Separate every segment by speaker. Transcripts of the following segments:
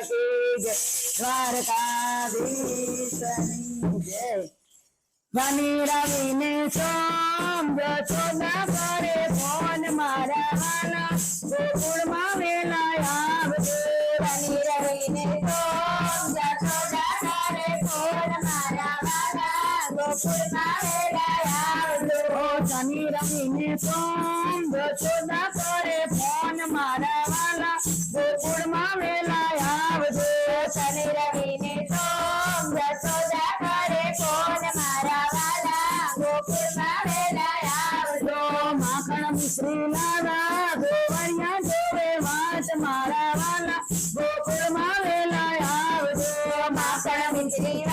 Speaker 1: કી જય દ્વારકાધીશની જય. શનિ રવિને સોમ જશોદા કરે ફોન મારા
Speaker 2: શનિ રવિને સોમ જશોદા કરે ફોન મારા વાલા ગોકુળમાં વેલા આવજો
Speaker 1: શનિ રવિને સોમ જશોદા કરે ફોન મારા વાલા ગોકુળમાં વેલા આવજો માખણ મિશ્રી લાવા ગોવણિયા જોવે વાસ મારા વાલા ગોકુળમાં વેલા આવજો
Speaker 2: માખણ મિશ્રી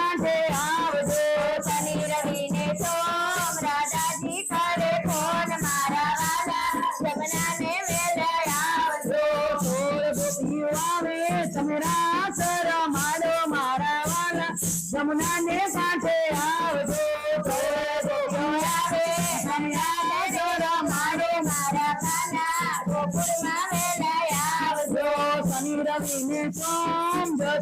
Speaker 2: बनाने में लड़ा दो
Speaker 1: छोड़ दो पीवा में चमड़ा सर मारो मारा वाला जमुना ने
Speaker 2: साथे आव दो छोड़ दो पीवा में चमड़ा सर मारो मारा
Speaker 1: वाला गोपुरमा में लड़ा दो शनि रवि ने सोम जो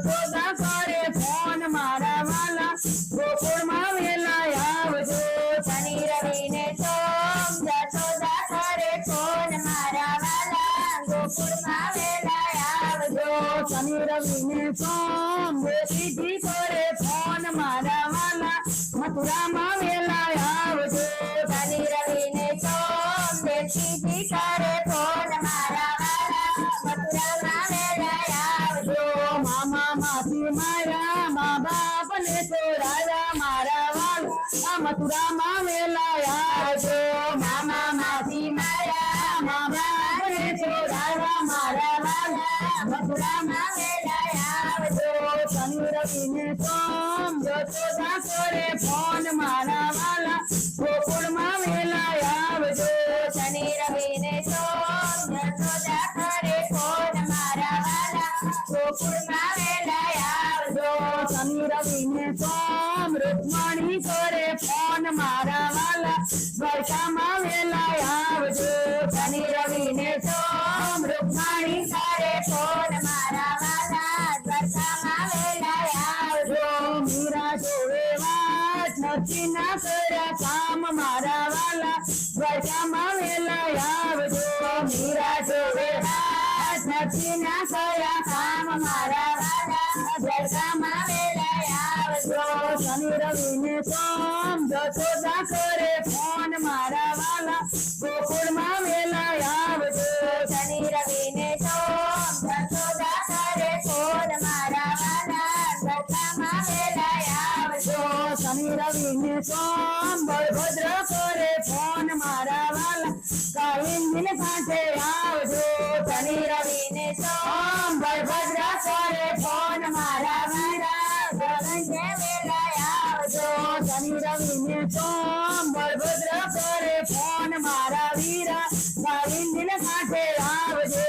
Speaker 1: આવજો
Speaker 2: શનિ રવિને સોમ
Speaker 1: ગોપીજી કરે ફોન મારા વાલા મથુરામાં વેલા આવજો
Speaker 2: શનિ રવિને સોમ દેવજીજી કરે ફોન મારા વાલા મથુરામાં વેલા આવજો
Speaker 1: મામા માસી માયા મા બાપ ને છોડાયા મારા વાલ આ મથુરામાં વેલા આવજો
Speaker 2: મામા માસી
Speaker 1: ફોન મારા વાલા ગોકુળમાં વેલા આવજો.
Speaker 2: શનિ રવિને સોમ જશોદા કરે ફોન મારા વાલા ગોકુળમાં વેલા આવજો
Speaker 1: શનિ રવિ ને સોમ રૂકમણી કરે ફોન મારા વાલા દ્વારકામાં વેલા આવજો.
Speaker 2: શનિ રવિ ને સોમ, રૂકમણી કરે ફોન મારા વાલા. દ્વારકામાં
Speaker 1: નથી ના કર્યા કામ મારા વાલા. દ્વારકામાં વેલા આવજો,
Speaker 2: મીરા જોવે નથી ના કર્યા કામ મારા વાલા. આવજો,
Speaker 1: શનિ રવિને સોમ જશોદા કરે ફોન મારા વાલા.
Speaker 2: શનિ રવિને સોમ
Speaker 1: બળભદ્ર કરે ફોન મારા વાલા કાળીંદીને સાથે આવજો
Speaker 2: શનિ રવિને સોમ બળભદ્ર કરે ફોન મારા વાલા આવજો,
Speaker 1: શનિ રવિને સોમ ફોન મારા વીરા કાળીંદીને સાથે આવજો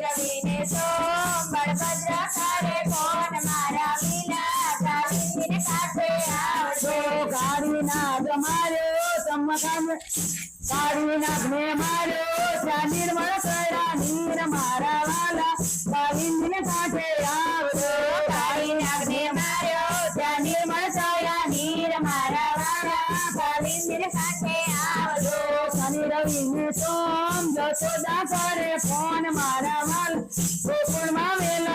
Speaker 2: રવિને સોમ બળભદ્ર
Speaker 1: માર્યો ત્યાં નિર્મળ કરા નીર મારા વાલા. આવજો.
Speaker 2: કાળી નાગને માર્યો. ત્યાં નિર્મળ થયા નીર મારા વાળા કાળીને સાથે આવજો.
Speaker 1: શનિ રવિને સોમ કરે ફોન મારા વાલ. ગોકુળમાં વેલા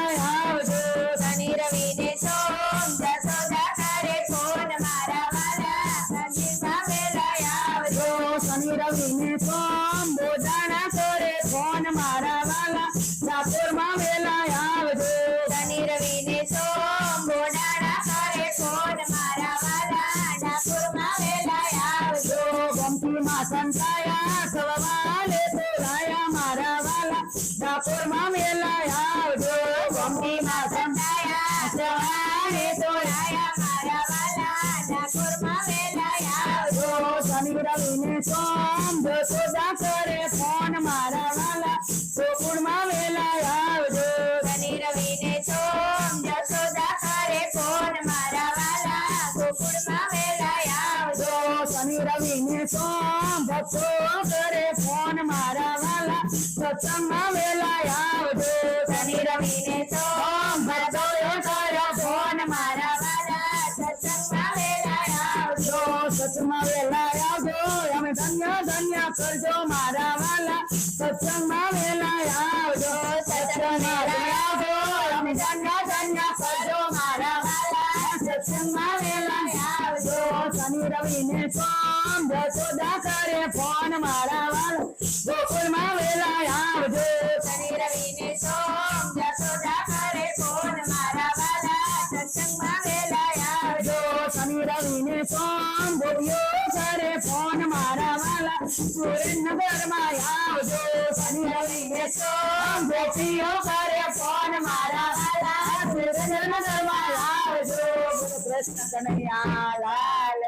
Speaker 2: શનિ રવિને સોમ બોડાણા કરે ફોન મારા વાલા ડાકોરમાં વેલા આવજો
Speaker 1: ગમતી માં સંતાયા સવાલે તોરાયા મારા વાલા ડાકોરમાં વેલા આવજો
Speaker 2: ગમતી માં સંતાયા ટાણે તોડાયા મારા વાલા ડાકોરમાં વેલા આવજો
Speaker 1: શનિ રવિ ને સોમ જશોદા કરે ફોન મારા
Speaker 2: શનિ ને સોમ
Speaker 1: ભક્તો કરે ફોન મારા વાલા, સત્સંગમાં વેલા આવજો
Speaker 2: શનિ રવિ ને સોમ ભક્તો કરે ફોન મારા વાલા સત્સંગમાં વેલા આવજો,
Speaker 1: સત્સંગમાં વેલા આવજો, અમે ધન્ય ધન્ય કરજો મારા વાલા, સત્સંગમાં વેલા શનિ રવિ ને સોમ જશોદા કરે ફોન મારા વાલા ગોકુળમાં વેલા આવજો
Speaker 2: શનિ રવિ ને સોમ જશોદા કરે ફોન મારા વાલા સત્સંગમાં વેલા આવજો
Speaker 1: શનિ રવિ ને સોમ ગોપીઓ કરે ફોન મારા વાલા સુરેન્દ્રનગરમાં આવજો શનિ રવિ ને સોમ ગોપીઓ કરે ફોન મારા વાલા સુરેન્દ્રનગરમાં આવજો કૃષ્ણ કનૈયા લાલ